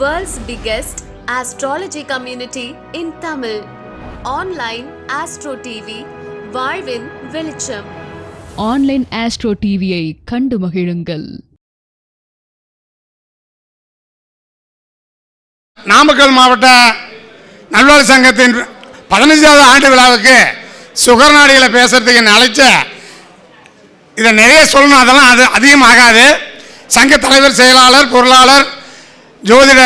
World's biggest astrology community in Tamil. Online Astro TV, வாழ்வின் வெளிச்சம். Online astro டிவியை கண்டு மகிழுங்கள். நாமக்கல் மாவட்ட நல்வாழ்வு சங்கத்தின் பதினஞ்சாவது ஆண்டு விழாவுக்கு சுகர்நாடிகளை பேசுறதுக்கு என்னை அழைச்ச இதை நிறைய சொல்லணும் அதெல்லாம் அது அதிகமாகாது. சங்க தலைவர் செயலாளர் பொருளாளர் ஜோதிட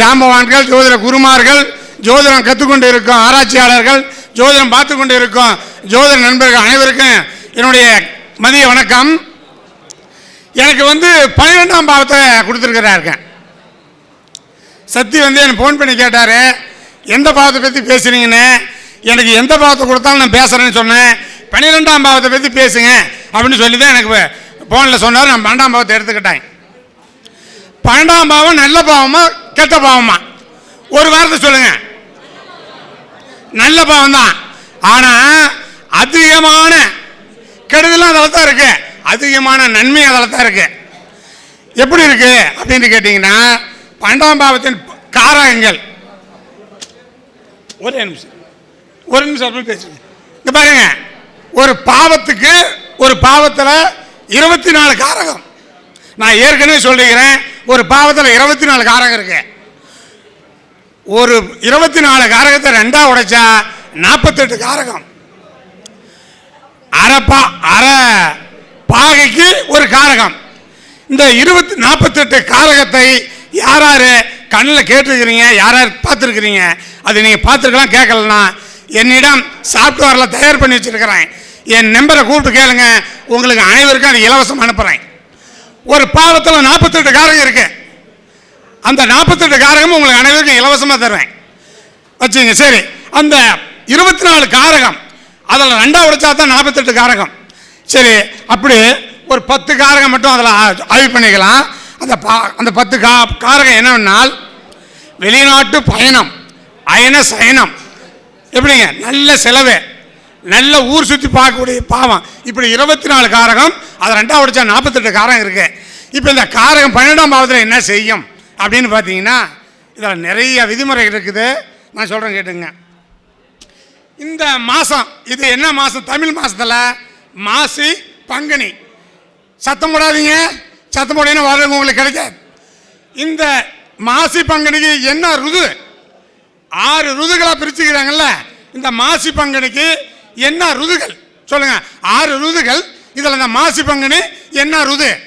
ஜாம்பவான்கள் ஜோதிட குருமார்கள் ஜோதிடம் கற்றுக்கொண்டு இருக்கும் ஆராய்ச்சியாளர்கள் ஜோதிடம் பார்த்து கொண்டு இருக்கும் ஜோதிட நண்பர்கள் அனைவருக்கும் என்னுடைய மதிய வணக்கம். எனக்கு வந்து பன்னிரெண்டாம் பாவத்தை கொடுத்துருக்கிறாருங்க சத்தி வந்து எனக்கு ஃபோன் பண்ணி கேட்டார் எந்த பாவத்தை பற்றி பேசுறீங்கன்னு? எனக்கு எந்த பாவத்தை கொடுத்தாலும் நான் பேசுகிறேன்னு சொன்னேன். பன்னிரெண்டாம் பாவத்தை பற்றி பேசுங்க. அப்படின்னு சொல்லி தான் எனக்கு ஃபோனில் சொன்னார். நான் பன்னெண்டாம் பாவத்தை எடுத்துக்கிட்டேன். பன்னெண்டாம் பாவம் நல்ல பாவமா கெட்ட பாவமா? ஒரு வாரத்தை சொல்லுங்க. நல்ல பாவம் தான் ஆனால் அதிகமான கெடுதலும் அதில் தான் இருக்கு. அதிகமான நன்மை அதில் தான் இருக்கு. எப்படி இருக்கு அப்படின்னு கேட்டிங்கன்னா பன்னெண்டாம் பாவத்தின் காரகங்கள். ஒரே நிமிஷம். ஒரு நிமிஷம் அப்படி பேசுங்க. இங்க பாருங்க. ஒரு பாவத்துக்கு ஒரு பாவத்தில் இருபத்தி நாலு காரகம். நான் ஏற்கனவே சொல்லிக்கிறேன் ஒரு பாவத்தில் இருபத்தி நாலு காரகம் இருக்கு. ஒரு இருபத்தி நாலு காரகத்தை ரெண்டா உடைச்சா நாற்பத்தெட்டு காரகம். அரை பா அரை பாகைக்கு ஒரு காரகம். இந்த இருபத்தி நாற்பத்தெட்டு காரகத்தை யார் யார் கண்ணில் கேட்டிருக்கிறீங்க? யார் யார் பார்த்துருக்கிறீங்க? அது நீங்கள் பார்த்துருக்கலாம் கேட்கலனா என்னிடம் சாஃப்ட்வேரில் தயார் பண்ணி வச்சுருக்கிறேன். என் நம்பரை கூப்பிட்டு கேளுங்க. உங்களுக்கு அனைவருக்கும் அது இலவசம் அனுப்புகிறேன் ஒரு பாவத்தில் நாற்பத்தெட்டு காரகம் இருக்கு. அந்த நாற்பத்தெட்டு காரகம் உங்களுக்கு அனைவருக்கும் இலவசமாக தருவேன். வச்சுங்க சரி. அந்த இருபத்தி நாலு காரகம் அதில் ரெண்டாக உடைச்சா தான் நாற்பத்தெட்டு காரகம். சரி அப்படி ஒரு பத்து காரகம் மட்டும் அதில் ஆய்வு பண்ணிக்கலாம். அந்த பா அந்த பத்து கா காரகம் என்னவென்னால் வெளிநாட்டு பயணம் அயன சயனம். எப்படிங்க? நல்ல செலவு. நல்ல ஊர் சுற்றி பார்க்கக்கூடிய பாவம். இப்படி இருபத்தி நாலு காரகம் அது ரெண்டாவது அடிச்சா நாற்பத்தெட்டு காரகம் இருக்கு. இப்போ இந்த காரகம் பன்னெண்டாம் பாவத்தில் என்ன செய்யும்? அப்படின்னு பார்த்தீங்கன்னா இதில் நிறைய விதிமுறை இருக்குது. நான் சொல்கிறேன் கேட்டுங்க. இந்த மாதம் இது என்ன மாதம் தமிழ் மாதத்தில் மாசி பங்குனி. சத்தம் போடாதீங்க. சத்தம் போடணும் வர்றது உங்களுக்கு கிடைக்காது. இந்த மாசி பங்குனிக்கு என்ன ருது? ஆறு ருதுகளாக பிரிச்சுக்கிறாங்கல்ல இந்த மாசி பங்குனிக்கு என்ன ருதுகள்? சொல்லுங்க. ஆறு ருதுகள். இதில் இந்த மாசி பங்குனி என்ன ருது?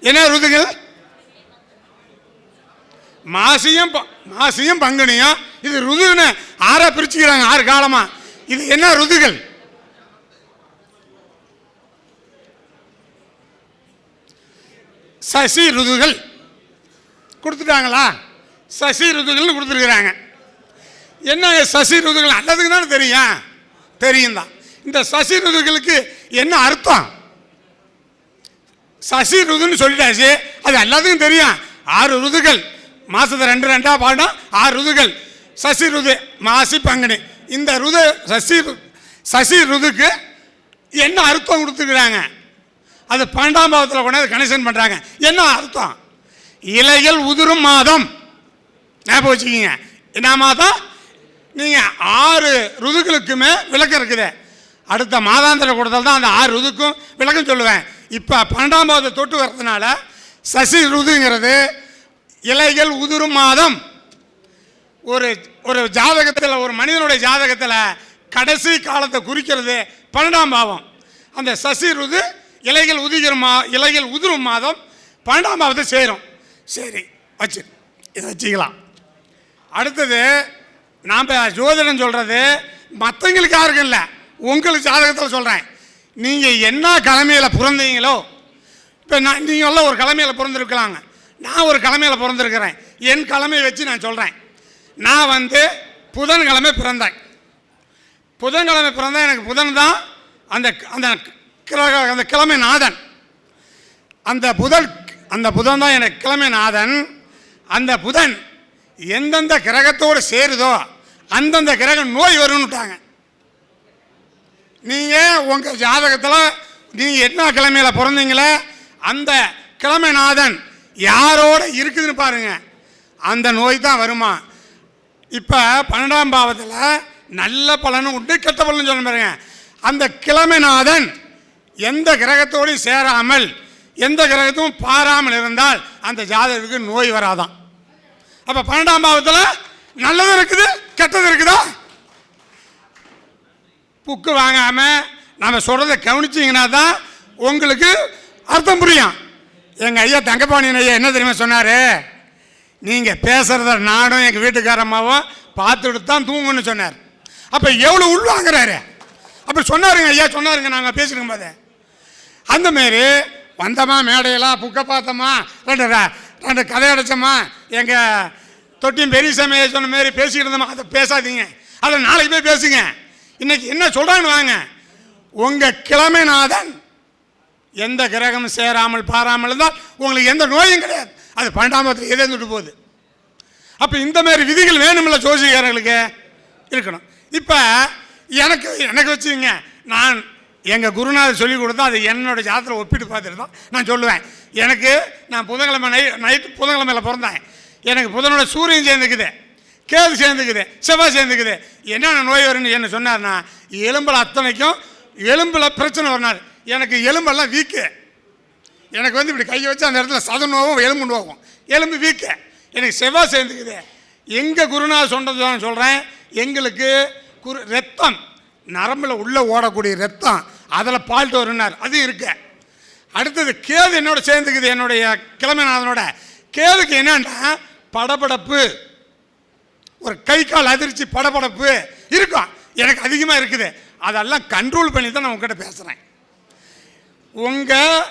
என்ன ருதுகள்? மாசியும் ப- மாசியும் பங்குனியும் இது ருதுன்னு ஆறா பிரிச்சுக்கிறாங்க ஆறு காலமா. இது என்ன ருதுகள்? சசி ருதுகள். கொடுத்துட்டாங்களா? சசி ருதுகள்னு கொடுத்துருக்குறாங்க. என்ன சசி ருதுகள் நல்லதுக்கு தானே தெரியும்? தெரியும் தான். இந்த சசி ருதுகளுக்கு என்ன அர்த்தம்? சசி ருதுன்னு சொல்லிட்டாச்சு அது எல்லாத்துக்கும் தெரியும். ஆறு ருதுகள். மாசத்தை ரெண்டு ரெண்டா பாடம் ஆறு ருதுகள். சசி ருது மாசி பங்குனி. இந்த ருது சசி சசி ருதுக்கு என்ன அர்த்தம் கொடுத்துருக்குறாங்க? அது பன்னெண்டாம் பாவத்தில் கொண்டாந்து கனெக்ஷன் பண்ணுறாங்க என்ன அர்த்தம்? இலைகள் உதிரும் மாதம். ஞாபகம் வச்சுக்கிங்க. என்ன மாதம்? நீங்கள் ஆறு ருதுகளுக்குமே விளக்கம் இருக்குது. அடுத்த மாதாந்திர கூடத்தில் தான் அந்த ஆறு ருதுக்கும் விளக்கம் சொல்லுவேன். இப்போ பன்னெண்டாம் தொட்டு வர்றதுனால சசி ருதுங்கிறது இலைகள் உதிரும் மாதம். ஒரு ஒரு ஜாதகத்தில் ஒரு மனிதனுடைய ஜாதகத்தில் கடைசி காலத்தை குறிக்கிறது பன்னெண்டாம் பாவம். அந்த சசி ருது இலைகள் உதிக்கிற மா இலைகள் உதிரும் மாதம் பன்னெண்டாம் பாவத்தை சேரும். சரி வச்சு இதை வச்சுக்கலாம். அடுத்தது நாம் ஜோதிடம் சொல்கிறது மற்றவங்களுக்கு யாருக்கும் இல்லை. உங்களுக்கு ஜாதகத்தில் சொல்கிறேன் நீங்கள் என்ன கிழமையில் பிறந்தீங்களோ இப்போ நான் நீங்கள் எல்லாம் ஒரு கிழமையில் பிறந்திருக்கலாங்க. நான் ஒரு கிழமையில் பிறந்திருக்கிறேன். என் கிழமையை வச்சு நான் சொல்கிறேன் நான் வந்து புதன்கிழமை பிறந்தேன். புதன்கிழமை பிறந்தால் எனக்கு புதன் தான் அந்த அந்த கிரக அந்த கிழமை நாதன். அந்த புதன் அந்த புதன் தான் எனக்கு கிழமை நாதன். அந்த புதன் எந்தெந்த கிரகத்தோடு சேருதோ அந்தந்த கிரகம் நோய் வரும்னுட்டாங்க. நீங்கள் உங்கள் ஜாதகத்தில் நீங்கள் என்ன கிழமையில் பிறந்தீங்களே அந்த கிழமைநாதன் யாரோட இருக்குதுன்னு பாருங்க. அந்த நோய் தான் வருமா? இப்போ பன்னெண்டாம் பாவத்தில் நல்ல பலனும் உண்டு கெட்ட பலனும் சொல்ல பாருங்க. அந்த கிழமைநாதன் எந்த கிரகத்தோடையும் சேராமல் எந்த கிரகத்தும் பாராமல் இருந்தால் அந்த ஜாதகத்துக்கு நோய் வராதான் அப்போ பன்னெண்டாம் பாவத்தில் நல்லதும் இருக்குது கெட்டது இருக்குதா? புக்கு வாங்காமல் நம்ம சொல்கிறத கவனிச்சிங்கன்னா தான் உங்களுக்கு அர்த்தம் புரியும். எங்கள் ஐயா தங்கப்பாணியன் ஐயா என்ன தெரியுமா சொன்னார்? நீங்கள் பேசுகிறத நானும் எங்கள் வீட்டுக்காரம்மாவும் பார்த்துட்டு தான் தூங்கணும்னு சொன்னார். அப்போ எவ்வளோ உள்வாங்கிறாரு அப்போ சொன்னாருங்க ஐயா சொன்னாருங்க நாங்கள் பேசிருக்கும் போது. அந்த மாரி வந்தோமா மேடையெல்லாம் புக்கை பார்த்தோமா ரெண்டு ரெண்டு கதை அடைச்சோமா எங்கள் தொட்டியும் பெரிய சமைய சொன்ன மாரி பேசிக்கிட்டு இருந்தோம் அதை பேசாதீங்க. அதை நாளைக்கு போய் பேசுங்க. இன்னைக்கு என்ன சொல்கிறான்னு வாங்க. உங்கள் கிழமைநாதன் எந்த கிரகம் சேராமல் பாராமல் இருந்தால் உங்களுக்கு எந்த நோயும் கிடையாது. அது பன்னெண்டாம் எதே விட்டு போகுது. அப்போ இந்த மாதிரி விதிகள் வேணுமில்ல ஜோசிக்காரர்களுக்கு இருக்கணும். இப்போ எனக்கு எனக்கு வச்சுங்க நான் எங்கள் குருநாதர் சொல்லி கொடுத்தா அது என்னோட ஜாதகத்தில் ஒப்பிட்டு பார்த்துட்டு தான் நான் சொல்லுவேன். எனக்கு நான் புதன்கிழமை நை நைட்டு புதன்கிழமையில் பிறந்தேன். எனக்கு புதனோட சூரியன் சேர்ந்துக்குது கேது சேர்ந்துக்குது செவ்வாய் சேர்ந்துக்குது. என்னென்ன நோய் வரும்னு என்ன சொன்னார்னா எலும்பில் அத்தனைக்கும் எலும்பில் பிரச்சனை வரனார் எனக்கு எலும்பெல்லாம் வீக்கு எனக்கு வந்து இப்படி கையை வச்சு அந்த இடத்துல சத நோவும் எலும்பு நோவும். எலும்பு வீக்கு எனக்கு செவ்வாய் சேர்ந்துக்குது. எங்கள் குருநாள் சொன்னது தான் சொல்கிறேன் எங்களுக்கு குரு ரத்தம் நரம்பில் உள்ளே ஓடக்கூடிய ரத்தம் அதில் பால்ட்டு வருனார் அது இருக்கு. அடுத்தது கேது என்னோட சேர்ந்துக்குது என்னுடைய கிழமைநாதனோட. கேதுக்கு என்னன்னா படபடப்பு. ஒரு கை கால் அதிர்ச்சி படபடப்பு இருக்கும் எனக்கு அதிகமாக இருக்குது. அதெல்லாம் கண்ட்ரோல் பண்ணி தான் நான் உங்ககிட்ட பேசுகிறேன் உங்கள்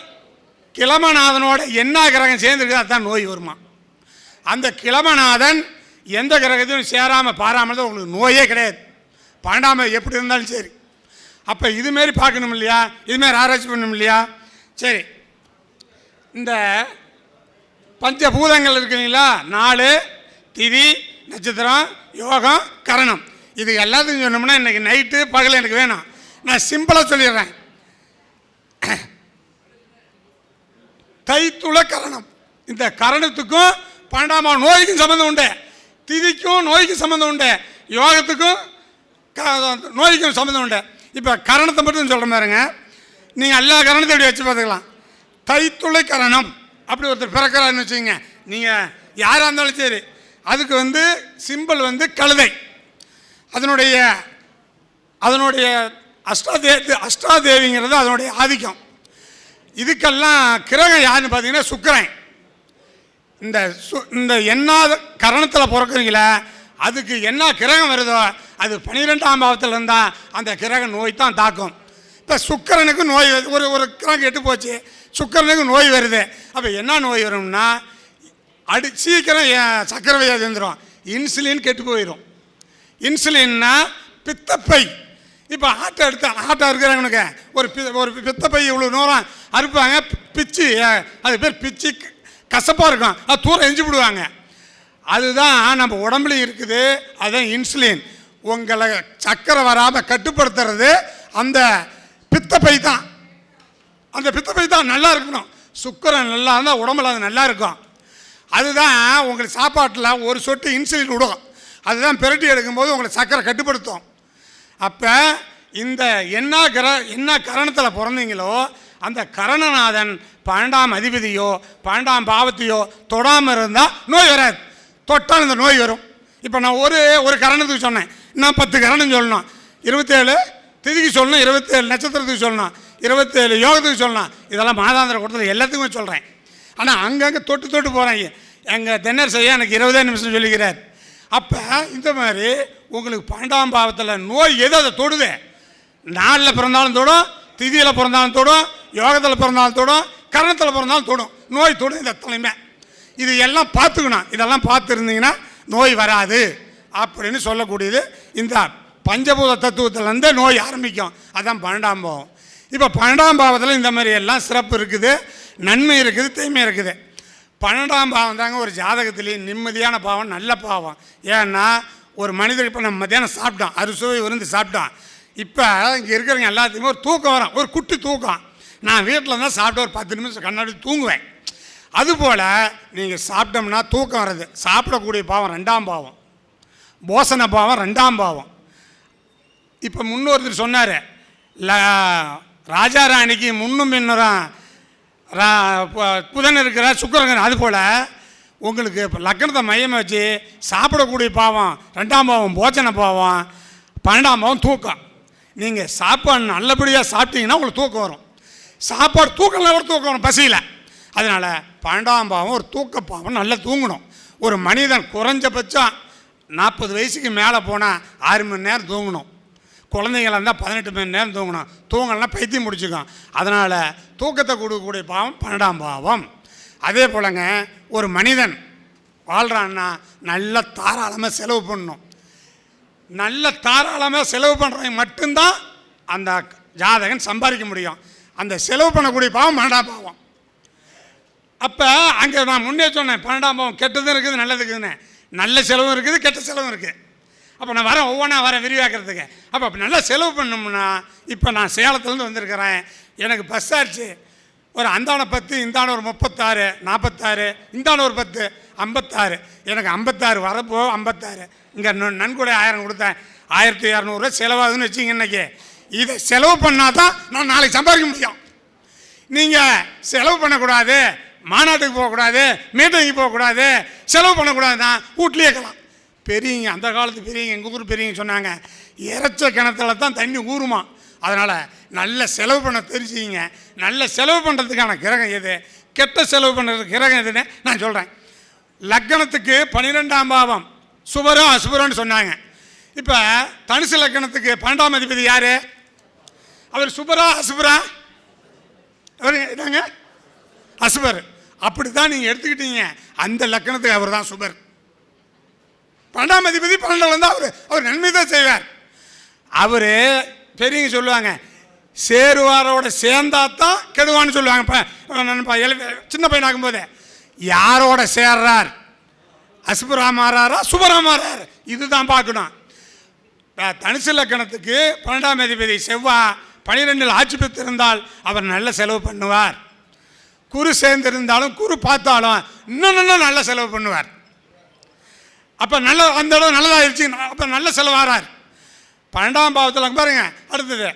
கிழமநாதனோட என்ன கிரகம் சேர்ந்துருக்குது அதுதான் நோய் வருமா? அந்த கிழமநாதன் எந்த கிரகத்தையும் சேராமல் பாராமல் தான் உங்களுக்கு நோயே கிடையாது. பன்னெண்டாம் எப்படி இருந்தாலும் சரி. அப்போ இதுமாரி பார்க்கணும் இல்லையா? இதுமாரி ஆராய்ச்சி பண்ணணும் இல்லையா? சரி. இந்த பஞ்சபூதங்கள் இருக்குங்களா நாலு திதி நட்சத்திரம் யோகம் கரணம். இது எல்லாத்தையும் சொன்னோம்னா இன்றைக்கி நைட்டு பகல் எனக்கு வேணும். நான் சிம்பிளாக சொல்லிடுறேன். தைத்துள கரணம். இந்த கரணத்துக்கும் பன்னெண்டாம் நோய்க்கும் சம்மந்தம் உண்டு. திதிக்கும் நோய்க்கும் சம்மந்தம் உண்டு. யோகத்துக்கும் க- நோய்க்கும் சம்மந்தம் உண்டு. இப்போ கரணத்தை மட்டும் சொல்கிற பாருங்க. நீங்கள் எல்லா கரணத்தையும் இப்படி வச்சு பார்த்துக்கலாம். தைத்துளை கரணம். அப்படி ஒருத்தர் பிறக்கிறாருன்னு வச்சுங்க நீங்கள் யாராக இருந்தாலும் சரி. அதுக்கு வந்து சிம்பிள் வந்து கழுதை. அதனுடைய அதனுடைய அஷ்டாதே அஷ்டாதேவிங்கிறது அதனுடைய ஆதிக்கம். இதுக்கெல்லாம் கிரகம் யாருன்னு பார்த்தீங்கன்னா சுக்கரன். இந்த சு இந்த என்ன கரணத்தில் பிறக்குறீங்களே அதுக்கு என்ன கிரகம் வருதோ அது பன்னிரெண்டாம் பாவத்தில் இருந்தால் அந்த கிரக நோய் தான் தாக்கும். இப்போ சுக்கரனுக்கு நோய் வருது. ஒரு ஒரு கிரகம் கெட்டு போச்சு. சுக்கரனுக்கு நோய் வருது. அப்போ என்ன நோய் வரும்னா அடி சீக்கிரம் ஏ- சர்க்கரை வியாதி வந்துடும் இன்சுலின் கெட்டு போயிடும் இன்சுலின்னா பித்தப்பை. இப்போ ஆட்டை எடுத்து ஆட்டை இருக்கிறவனுக்கு ஒரு பி ஒரு பித்தப்பை இவ்வளோ தூரம் அறுப்பாங்க. பிச்சு அது பேர் பிச்சு கசப்பாக இருக்கும். அது தூரம் எஞ்சி விடுவாங்க அதுதான் நம்ம உடம்புல இருக்குது. அதுதான் இன்சுலின். உங்களை சக்கரை வராமல் கட்டுப்படுத்துறது அந்த பித்தப்பை தான். அந்த பித்தப்பை தான் நல்லா இருக்கணும். சுக்கரன் நல்லா இருந்தால் உடம்புல அது நல்லா இருக்கும். அதுதான் உங்களுக்கு சாப்பாட்டில் ஒரு சொட்டு இன்சுலின் விடும். அதுதான் பிரட்டி எடுக்கும்போது உங்களை சக்கரை கட்டுப்படுத்தும். அப்போ இந்த என்ன கிர என்ன கரணத்தில் பிறந்தீங்களோ அந்த கரணநாதன் பன்னெண்டாம் அதிபதியோ பன்னெண்டாம் பாவத்தையோ தொடாமல் இருந்தால் நோய் வராது. தொட்டால் இந்த நோய் வரும். இப்போ நான் ஒரு ஒரு கரணத்துக்கு சொன்னேன். நான் பத்து கரணம் சொல்லணும். இருபத்தேழு திதிக்கு சொல்லணும் இருபத்தேழு நட்சத்திரத்துக்கு சொல்லணும். இருபத்தேழு யோகத்துக்கு சொல்லலாம். இதெல்லாம் மாதாந்திர கூட்டத்தில் எல்லாத்துக்குமே சொல்கிறேன் ஆனால் அங்கங்கே தொட்டு தொட்டு போகிறாங்க எங்கள் தென்னர் செய்ய எனக்கு இருபதே நிமிஷம் சொல்லிக்கிறார். அப்போ இந்த மாதிரி உங்களுக்கு பன்னெண்டாம் பாவத்தில் நோய் எது அதை தொடுது. நாளில் பிறந்தாலும் தொடும் திதியில் பிறந்தாலும் தொடும் யோகத்தில் பிறந்தாலும் தொடும் கரணத்தில் பிறந்தாலும் தொடும். நோய் தொடும் இந்த தலைமை. இது எல்லாம் பார்த்துக்கணும். இதெல்லாம் பார்த்துருந்தீங்கன்னா நோய் வராது அப்படின்னு சொல்லக்கூடியது இந்த பஞ்சபூத தத்துவத்திலேருந்தே நோய் ஆரம்பிக்கும். அதான் பன்னெண்டாம் பாவம். இப்போ பன்னெண்டாம் பாவத்தில் இந்த மாதிரி எல்லாம் சிறப்பு இருக்குது நன்மை இருக்குது தீமை இருக்குது. பன்னெண்டாம் பாவம் தாங்க ஒரு ஜாதகத்திலேயே நிம்மதியான பாவம் நல்ல பாவம். ஏன்னா ஒரு மனிதர் இப்போ நம்ம மத்தியானம் சாப்பிட்டான் அறுசுவை விருந்து சாப்பிட்டான். இப்போ இங்கே இருக்கிறவங்க எல்லாத்துக்குமே ஒரு தூக்கம் வரும் ஒரு குட்டி தூக்கம். நான் வீட்டில் தான் சாப்பிட்டு ஒரு பத்து நிமிஷம் கண்ணாடி தூங்குவேன். அதுபோல் நீங்கள் சாப்பிட்டோம்னா தூக்கம் வர்றது. சாப்பிடக்கூடிய பாவம் ரெண்டாம் பாவம். போசன பாவம் ரெண்டாம் பாவம். இப்போ முன்னொருத்தர் சொன்னார் ராஜாராணிக்கு முன்னும் பின்னரும் ரா புதன் இருக்கிற சுக்கரன் அதுபோல் உங்களுக்கு இப்போ லக்னத்தை மையமாக வச்சு சாப்பிடக்கூடிய பாவம் ரெண்டாம் பாவம் போச்சன பாவம் பன்னெண்டாம் பாவம் தூக்கம். நீங்கள் சாப்பாடு நல்லபடியாக சாப்பிட்டீங்கன்னா உங்களுக்கு தூக்கம் வரும். சாப்பாடு தூக்கம்லாம் ஒரு தூக்கம் வரும் பசியில். அதனால் பன்னெண்டாம் பாவம் ஒரு தூக்க பாவம் நல்லா தூங்கணும். ஒரு மனிதன் குறைஞ்சபட்சம் நாற்பது வயசுக்கு மேலே போனால் ஆறு மணி நேரம் தூங்கணும். குழந்தைங்களா இருந்தால் பதினெட்டு மணி நேரம் தூங்கணும். தூங்கலாம் பைத்தியம் முடிச்சுக்கும் அதனால் தூக்கத்தை கொடுக்கக்கூடிய பாவம் பன்னெண்டாம் பாவம். அதே போலங்க ஒரு மனிதன் வாழ்கிறான்னா நல்ல தாராளமாக செலவு பண்ணணும். நல்ல தாராளமாக செலவு பண்ணுறவங்க மட்டும்தான் அந்த ஜாதகன் சம்பாதிக்க முடியும். அந்த செலவு பண்ணக்கூடிய பாவம் பன்னெண்டாம் பாவம். அப்போ அங்கே நான் முன்னே சொன்னேன் பன்னெண்டாம் பாவம் கெட்டதும் இருக்குது நல்லது இருக்குதுன்னு. நல்ல செலவும் இருக்குது கெட்ட செலவும் இருக்குது. அப்போ நான் வரேன் ஒவ்வொன்றா வரேன் விரிவாக்கிறதுக்கு. அப்போ அப்போ நல்லா செலவு பண்ணோம்னா இப்போ நான் சேலத்துலேருந்து வந்திருக்கிறேன். எனக்கு பஸ் ஆச்சு. ஒரு அந்தான பத்து இந்தான ஒரு முப்பத்தாறு நாற்பத்தாறு இந்தான ஒரு பத்து ஐம்பத்தாறு. எனக்கு ஐம்பத்தாறு வரப்போ ஐம்பத்தாறு. இங்கே நன்கொடை ஆயிரம் கொடுத்தேன். ஆயிரத்தி இரநூறுவா செலவாகுதுன்னு வச்சிங்க இன்றைக்கி இதை செலவு பண்ணால் தான் நான் நாளைக்கு சம்பாதிக்க முடியும். நீங்கள் செலவு பண்ணக்கூடாது. மாநாட்டுக்கு போகக்கூடாது. மீட்டிங்கு போகக்கூடாது. செலவு பண்ணக்கூடாதுன்னா வீட்லேயே இருக்கலாம். பெரியவங்க அந்த காலத்து பெரியவங்க எங்கள் ஊர் பெரியவங்க சொன்னாங்க இறைச்ச கிணத்துல தான் தண்ணி ஊறுமா அதனால் நல்ல செலவு பண்ண தெரிஞ்சுங்க நல்ல செலவு பண்ணுறதுக்கான கிரகம் எது? கெட்ட செலவு பண்ணுறதுக்கு கிரகம் எதுன்னு நான் சொல்கிறேன் லக்கணத்துக்கு பன்னிரெண்டாம் பாவம். சுபரம் அசுபரம்னு சொன்னாங்க. இப்போ தனுசு லக்கணத்துக்கு பன்னெண்டாம் அதிபதி யார்? அவர் சுபரா அசுபரா அவர் என்னங்க? அசுபர் அப்படி தான் நீங்கள் எடுத்துக்கிட்டீங்க. அந்த லக்கணத்துக்கு அவர் தான் சுபர் பன்னெண்டாம் அதிபதி பன்னெண்டாம் வந்து அவர் அவர் நன்மை தான் செய்வார். அவர் பெரியவங்க சொல்லுவாங்க சேருவாரோட சேர்ந்தா தான் கெடுவான்னு சொல்லுவாங்க. சின்ன பையனாகும் போதே யாரோட சேர்றார்? அசுபரா மாறாரா இதுதான் பார்க்கணும். தனுசு லக்கணத்துக்கு பன்னெண்டாம் அதிபதி செவ்வா பனிரெண்டில் ஆட்சி பெற்றிருந்தால் அவர் நல்ல செலவு பண்ணுவார். குரு சேர்ந்திருந்தாலும் குரு பார்த்தாலும் இன்னும் இன்னும் நல்ல செலவு பண்ணுவார். அப்போ நல்ல அந்த இடம் நல்லதாகிடுச்சு அப்போ நல்ல செலவாகிறார் பன்னெண்டாம் பாவத்தில் பாருங்க அடுத்தது.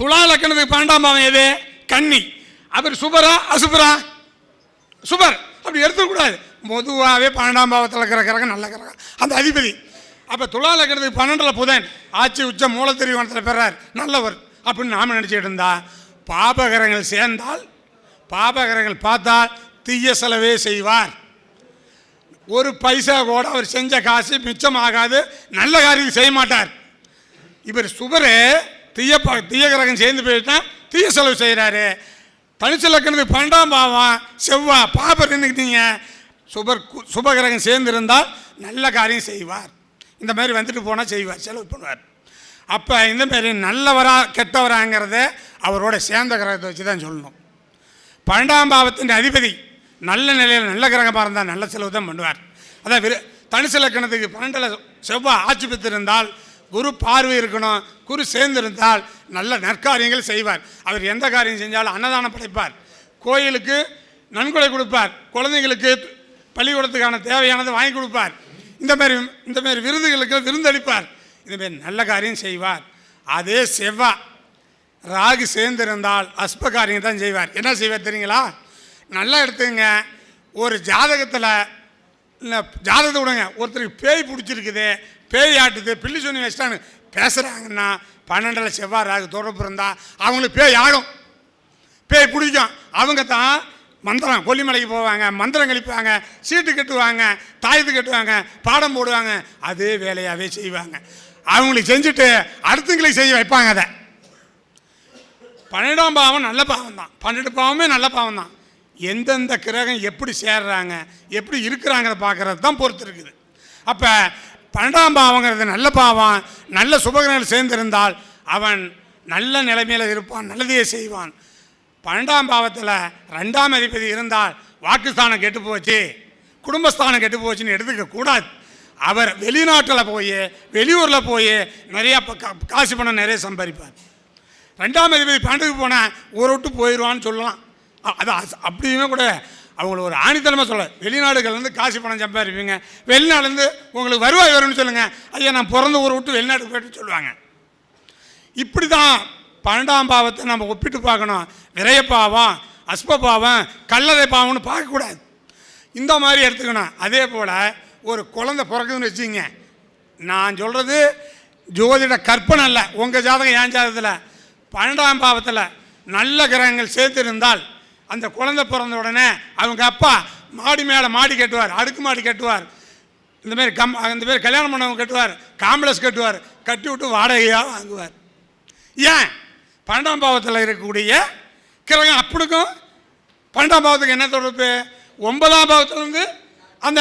துலா லக்கணத்துக்கு பன்னெண்டாம் பாவம் எது? கன்னி. அவர் சுபரா அசுபரா? சுபர். அப்படி எடுத்துக்கூடாது பொதுவாகவே பன்னெண்டாம் பாவத்தில் இருக்கிற கிரகம் நல்ல கிரகம். அந்த அதிபதி. அப்போ துலா லக்கணத்துக்கு பன்னெண்டில் புதன். ஆட்சி உச்ச மூலத்திரிவனத்தில் பெறார். நல்லவர். அப்படின்னு நாம் நினச்சிட்டு இருந்தா பாபகரங்கள் சேர்ந்தால் பாபகரங்கள் பார்த்தால் தீய செலவே செய்வார். ஒரு பைசா கூட அவர் செஞ்ச காசு மிச்சமாகாது. நல்ல காரியம் செய்ய மாட்டார். இவர் சுவர் தீய ப- தீய கிரகம் சேர்ந்து போயிட்டா தீய செலவு செய்கிறாரு தனிச்சு லக்கணத்துக்கு பன்னெண்டாம் பாவம் செவ்வா பாபர் நின்றுக்கிட்டீங்க சுபர் சுபகிரகம் சேர்ந்திருந்தால் நல்ல காரியம் செய்வார். இந்த மாதிரி வந்துட்டு போனால் செய்வார் செலவு பண்ணுவார். அப்போ இந்த மாதிரி நல்லவரா கெட்டவராங்கிறத அவரோட சேர்ந்த கிரகத்தை வச்சு தான் சொல்லணும். பன்னெண்டாம் பாவத்தின் அதிபதி நல்ல நிலையில் நல்ல கிரகமாக இருந்தால் நல்ல செலவு தான் பண்ணுவார். அதான் விரு தனுசு லக்கணத்துக்கு பன்னெண்டில் செவ்வாய் ஆட்சி பெற்றிருந்தால் குரு பார்வை இருக்கணும் குரு சேர்ந்திருந்தால் நல்ல நற்காரியங்கள் செய்வார். அவர் எந்த காரியம் செஞ்சாலும் அன்னதானம் படைப்பார். கோயிலுக்கு நன்கொடை கொடுப்பார். குழந்தைங்களுக்கு பள்ளிக்கூடத்துக்கான தேவையானதை வாங்கி கொடுப்பார். இந்த மாதிரி இந்த மாதிரி விருதுகளுக்கு விருந்தளிப்பார் இதுமாரி நல்ல காரியம் செய்வார். அதே செவ்வாய் ராகு சேர்ந்திருந்தால் அஸ்ப காரியம் தான் செய்வார். என்ன செய்வார் தெரியுங்களா? நல்லா எடுத்துங்க. ஒரு ஜாதகத்தில் இல்லை ஜாதகத்தை விடுங்க. ஒருத்தருக்கு பேய் பிடிச்சிருக்குது பேய் ஆட்டுது பில்லி சொல்லி வச்சிட்டான்னு பேசுகிறாங்கன்னா பன்னெண்டில் செவ்வாய் ராகு தொடர்பு இருந்தால் அவங்களுக்கு பேய் ஆடும். பேய் பிடிக்கும். அவங்க தான் மந்திரம் கொல்லிமலைக்கு போவாங்க மந்திரம் கழிப்பாங்க சீட்டு கட்டுவாங்க தாயத்து கட்டுவாங்க பாடம் போடுவாங்க அதே வேலையாகவே செய்வாங்க. அவங்களுக்கு செஞ்சுட்டு அடுத்தவங்களுக்கு செய்ய வைப்பாங்க அதை. பன்னெண்டாம் பாவம் நல்ல பாவம் தான் பன்னெண்டு பாவமே நல்ல பாவம் தான் எந்தெந்த கிரகம் எப்படி சேர்றாங்க எப்படி இருக்கிறாங்கிறத பார்க்கறது தான் பொறுத்து இருக்குது. அப்போ பன்னெண்டாம் பாவங்கிறது நல்ல பாவம் நல்ல சுபகிரகங்கள் சேர்ந்திருந்தால் அவன் நல்ல நிலைமையில் இருப்பான் நல்லதையே செய்வான். பன்னெண்டாம் பாவத்தில் ரெண்டாம் அதிபதி இருந்தால் வாக்குஸ்தானம் கெட்டு போச்சு குடும்பஸ்தானம் கெட்டு போச்சுன்னு எடுத்துக்க கூடாது. அவர் வெளிநாட்டில் போய் வெளியூரில் போய் நிறையா கா- காசு பணம் நிறைய சம்பாதிப்பார். ரெண்டாம் அதிபதி பன்னெண்டுக்கு போனால் ஊரை விட்டு போயிடுவான்னு சொல்லலாம். அது அஸ்- அப்படியுமே கூட அவங்கள ஒரு ஆணித்தனமாக சொல்ல வெளிநாடுகள்லேருந்து காசு பணம் சம்பாதிப்பீங்க வெளிநாடுலேருந்து உங்களுக்கு வருவாய் வரும்னு சொல்லுங்கள் ஐயா நான் பிறந்த ஊரை விட்டு வெளிநாட்டுக்கு போய்ட்டு சொல்லுவாங்க. இப்படி தான் பன்னெண்டாம் பாவத்தை நம்ம ஒப்பிட்டு பார்க்கணும். விரய பாவம் அஸ்ப பாவம் கல்லறை பாவம்னு பார்க்கக்கூடாது இந்த மாதிரி எடுத்துக்கணும். அதே போல் ஒரு குழந்தை பிறக்குதுன்னு வச்சுங்க நான் சொல்கிறது ஜோதிட கற்பனை இல்லை உங்கள் ஜாதகம் என் ஜாதகத்தில். பன்னெண்டாம் பாவத்தில் நல்ல கிரகங்கள் சேர்த்திருந்தால் அந்த குழந்தை பிறந்த உடனே அவங்க அப்பா மாடி மேலே மாடி கட்டுவார் அடுக்கு மாடி கட்டுவார். இந்த மாதிரி கம் இந்த மாதிரி கல்யாணம் பண்ணவங்க கட்டுவார் காம்ப்ளெக்ஸ் கட்டுவார் கட்டி விட்டு வாடகையாக வாங்குவார். ஏன்? பன்னெண்டாம் பாவத்தில் இருக்கக்கூடிய கிரகம் அப்படிக்கும். பன்னெண்டாம் பாவத்துக்கு என்ன தொடர்பு? ஒன்பதாம் பாவத்துலேருந்து அந்த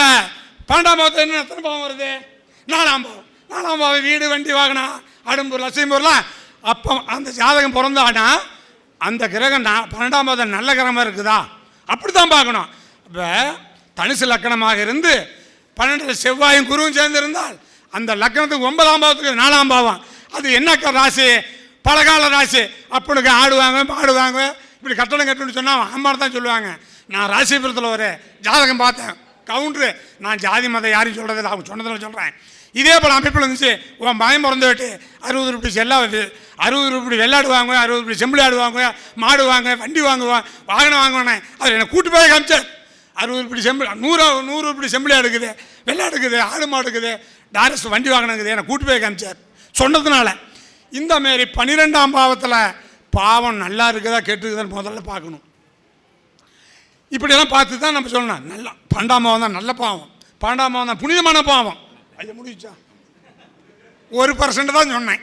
பன்னெண்டாம் பாவத்தில் என்ன எத்தனை பாவம் வருது? நாலாம் பாவம். நாலாம் பாவம் வீடு வண்டி வாங்கினா அடும்பூர் லட்சியம்பூர்லாம் அப்போ அந்த ஜாதகம் பிறந்தானா அந்த கிரகம் நான் பன்னெண்டாம் பாதம் நல்ல கிரகமாக இருக்குதா? அப்படி தான் பார்க்கணும். இப்போ தனுசு லக்கணமாக இருந்து பன்னெண்டு செவ்வாயும் குருவும் சேர்ந்திருந்தால் அந்த லக்கணத்துக்கு ஒன்பதாம் பாவத்துக்கு நாலாம் பாவம். அது என்ன ராசி? பழகால ராசி. அப்பனுக்கு ஆடுவாங்க பாடுவாங்க இப்படி கட்டடம் கட்டணும்னு சொன்னால் அம்மா தான் சொல்லுவாங்க. நான் ராசிபுரத்தில் ஒரு ஜாதகம் பார்த்தேன். கவுண்டரு. நான் ஜாதி மதம் யாரையும் சொல்கிறது அவங்க சொன்னதில் சொல்கிறேன் இதே போல் அமைப்பில் இருந்துச்சு உன் பயம் பிறந்து விட்டு அறுபது ரூபாய் செல்லா அறுபது ரூபாய் வெள்ளாடுவாங்க அறுபது ரூபாய் செம்பிளி ஆடுவாங்க மாடு வாங்க வண்டி வாங்குவேன் வாகனம் வாங்குவானே அவர் என்னை கூட்டு போய் காமிச்சார். அறுபது ரூபாய் செம்பிள் நூறு நூறு ரூபாய் செம்பிளி ஆடுக்குது வெள்ளாடு இருக்குது ஆடு மாடு இருக்குது டாரஸ் வண்டி வாகனம் இருக்குது என்னை கூட்டு போய் காமிச்சார். சொன்னதுனால இந்த மாரி பன்னிரெண்டாம் பாவத்தில் பாவம் நல்லா இருக்குதா கெட்டுருக்குதான்னு முதல்ல பார்க்கணும். இப்படியெல்லாம் பார்த்து தான் நம்ம சொல்லணும். நல்லா பன்னெண்டாம் பாவம் தான் நல்ல பாவம். பன்னெண்டாம் பாவம் தான் புனிதமான பாவம். ஐயா முடிச்சா ஒரு பர்சன்ட் தான் சொன்னேன்.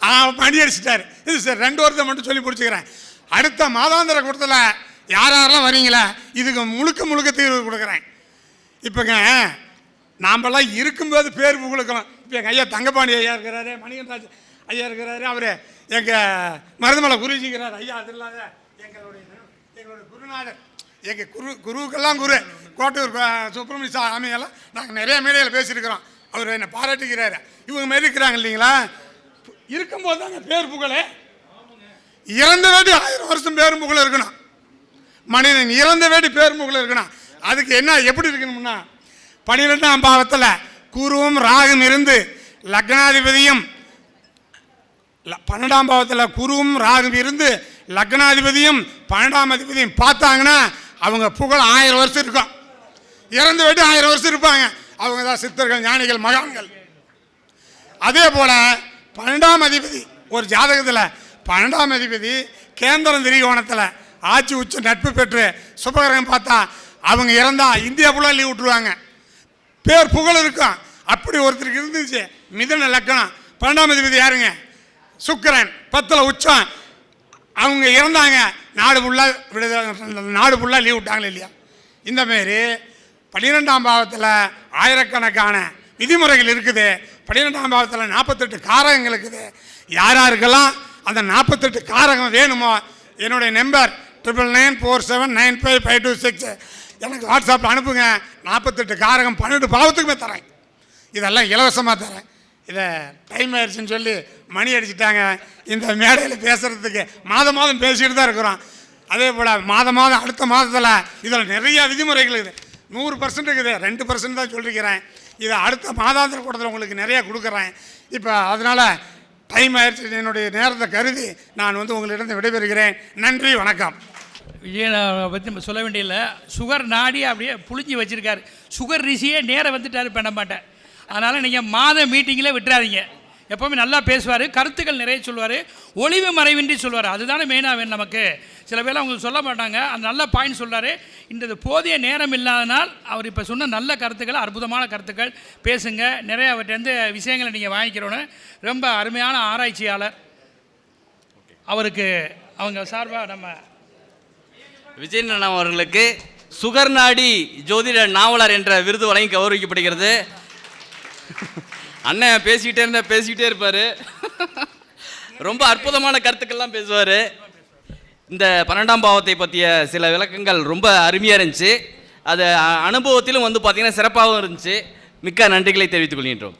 ஆ மணி அடிச்சிட்டாரு இது சார் ரெண்டு வருஷம் மட்டும் சொல்லி பிடிச்சிக்கிறேன் அடுத்த மாதாந்திர கூட்டத்தில் யார் யாரெல்லாம் வரீங்களா இதுக்கு முழுக்க முழுக்க தீர்வு கொடுக்குறேன். இப்போங்க நாமெல்லாம் இருக்கும்போது பேர் கொடுக்கலாம் இப்போ எங்கள் ஐயா தங்கப்பாண்டி ஐயா இருக்கிறாரு மணிகன்ராஜ் ஐயா இருக்கிறாரு அவர் எங்கள் மருதமலை குருஜிக்கிறார் ஐயா அது இல்லாத எங்களுடைய எங்களுடைய குருநாதர். எங்கள் குரு குருவுக்கெல்லாம் குரு. கோட்டூர் சுப்பிரமணிய சாமியெல்லாம் நாங்கள் நிறைய மேடையில் பேசியிருக்கிறோம். அவர் என்னை பாராட்டுகிறாரு. இவங்க மாரி இருக்கிறாங்க இல்லைங்களா? இருக்கும்போது தாங்க பேர் புகழே. இறந்த வேண்டி ஆயிரம் வருஷம் பேரும் புகழ் இருக்கணும். மனிதன் இறந்த வேண்டி பேரும் புகழ் இருக்கணும். அதுக்கு என்ன எப்படி இருக்கணும்னா பன்னிரெண்டாம் பாவத்தில் குருவும் ராகும் இருந்து லக்னாதிபதியும் பன்னெண்டாம் பாவத்தில் குருவும் ராகும் இருந்து லக்னாதிபதியும் பன்னெண்டாம் அதிபதியும் பார்த்தாங்கன்னா அவங்க புகழ் ஆயிரம் வருஷம் இருக்கும். இறந்து விட்டு ஆயிரம் வருஷம் இருப்பாங்க. அவங்க தான் சித்தர்கள் ஞானிகள் மகான்கள். அதே போல் பன்னெண்டாம் அதிபதி ஒரு ஜாதகத்தில் பன்னெண்டாம் அதிபதி கேந்திரம் திரிகோணத்தில் ஆட்சி உச்ச நட்பு பெற்று சுபகரகம் பார்த்தா அவங்க இறந்தால் இந்தியா ஃபுல்லாக லீவ் விட்டுருவாங்க. பேர் புகழ் இருக்கும். அப்படி ஒருத்தருக்கு இருந்துச்சு. மிதன லக்கணம். பன்னெண்டாம் அதிபதி யாருங்க? சுக்கிரன். பத்தில் உச்சம். அவங்க இறந்தாங்க. நாடு ஃபுல்லாக விடுதலை நாடு ஃபுல்லாக லீவ் விட்டாங்களே இல்லையா? இந்த மாரி பன்னிரெண்டாம் பாவத்தில் ஆயிரக்கணக்கான விதிமுறைகள் இருக்குது. பன்னிரெண்டாம் பாவத்தில் நாற்பத்தெட்டு காரகங்கள் இருக்குது. யார் யாருக்கெல்லாம் அந்த நாற்பத்தெட்டு காரகம் வேணுமோ என்னுடைய number triple nine four seven nine five five two six எனக்கு வாட்ஸ்அப்பில் அனுப்புங்க. நாற்பத்தெட்டு காரகம் பன்னெண்டு பாவத்துக்குமே தரேன். இதெல்லாம் இலவசமாக தரேன். இதை டைம் ஆயிடுச்சுன்னு சொல்லி மணி அடிச்சிட்டாங்க. இந்த மேடையில் பேசுகிறதுக்கு மாதம் மாதம் பேசிக்கிட்டு தான் இருக்கிறோம். அதே போல் மாதம் மாதம் அடுத்த மாதத்தில் இதில் நிறைய விதிமுறைகள் இருக்குது. நூறு பர்சன்ட் இருக்குது. ரெண்டு பர்சன்ட் தான் சொல்லிக்கிறேன் இதை அடுத்த மாதாந்திர கூட்டத்தில் உங்களுக்கு நிறைய கொடுக்குறேன். இப்போ அதனால் டைம் ஆயிடுச்சு. என்னுடைய நேரத்தை கருதி நான் வந்து உங்களிடம் விடைபெறுகிறேன். நன்றி வணக்கம். விஜயனை பற்றி சொல்ல வேண்டியதில்லை. சுகர் நாடி அப்படியே புளிஞ்சு வச்சுருக்காரு. சுகர் ரிஷியே நேராக வந்துட்டார் பண்ண மாட்டேன். அதனால் நீங்கள் மாத மீட்டிங்கில் விட்டுறாதீங்க. எப்போவுமே நல்லா பேசுவார் கருத்துக்கள் நிறைய சொல்லுவார் ஒளிவு மறைவின்றி சொல்லுவார். அதுதானே மெயினாக வேணும் நமக்கு. சில பேர் அவங்க சொல்ல மாட்டாங்க. அந்த நல்ல பாயிண்ட் சொல்கிறாரு இந்த போதிய நேரம் இல்லாதனால் அவர் இப்போ சொன்ன நல்ல கருத்துக்கள் அற்புதமான கருத்துக்கள் பேசுங்க. நிறைய அவர்கிட்ட விஷயங்களை நீங்கள் வாங்கிக்கிறோன்னு ரொம்ப அருமையான ஆராய்ச்சியாளர். அவருக்கு அவங்க சார்பாக நம்ம விஜயன் அவர்களுக்கு சுகர்நாடி ஜோதிட நாவலர் என்ற விருது வழங்கி கௌரவிக்கப்படுகிறது. அண்ணன் பேசிக்கிட்டே இருந்தா பேசிக்கிட்டே இருப்பார். ரொம்ப அற்புதமான கருத்துக்கள்லாம் பேசுவார். இந்த பன்னெண்டாம் பாவத்தை பற்றிய சில விளக்கங்கள் ரொம்ப அருமையாக இருந்துச்சு. அது அனுபவத்திலும் வந்து பார்த்திங்கன்னா சிறப்பாகவும் இருந்துச்சு. மிக்க நன்றிகளை தெரிவித்துக் கொள்கின்றோம்.